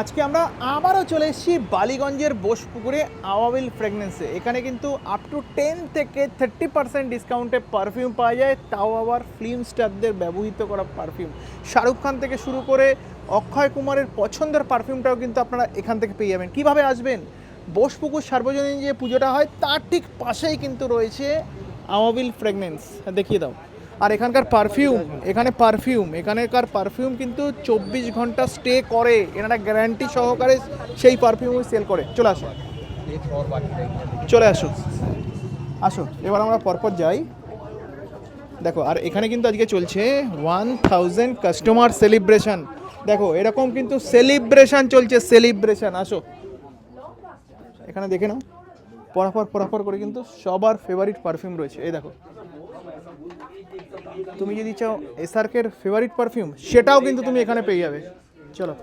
আজকে আমরা আবারও চলে এসেছি বালিগঞ্জের বোসপুকুরে আওয়াবিল ফ্রেগনেন্সে এখানে কিন্তু আপ টু টেন থেকে থার্টি পার্সেন্ট ডিসকাউন্টে পারফিউম পাওয়া যায়। তাও আবার ফিল্ম স্টারদের ব্যবহৃত করা পারফিউম শাহরুখ খান থেকে শুরু করে অক্ষয় কুমারের পছন্দের পারফিউমটাও কিন্তু আপনারা এখান থেকে পেয়ে যাবেন। কীভাবে আসবেন? বোসপুকুর সার্বজনীন যে পুজোটা হয়, তার ঠিক পাশেই কিন্তু রয়েছে আওয়াবিল ফ্রেগনেন্স দেখিয়ে দাও। আর এখানকার পারফিউম এখানে পারফিউম এখানকার পারফিউম কিন্তু চব্বিশ ঘণ্টা স্টে করে। এনারা গ্যারান্টি সহকারে সেই পারফিউম সেল করে। চলে আসো চলে আসো আসো এবার আমরা পরপর যাই। দেখো, আর এখানে কিন্তু আজকে চলছে ওয়ান থাউজেন্ড কাস্টমার সেলিব্রেশন দেখো, এরকম কিন্তু সেলিব্রেশন চলছে সেলিব্রেশন আসো। এখানে দেখে নাও। পরাপর পরাপর করে কিন্তু সবার ফেভারিট পারফিউম রয়েছে। এই দেখো। তুমি যদি চাও এসআরকের ফেভারিট পারফিউম সেটাও কিন্তু তুমি এখানে পেয়ে যাবে। চলো।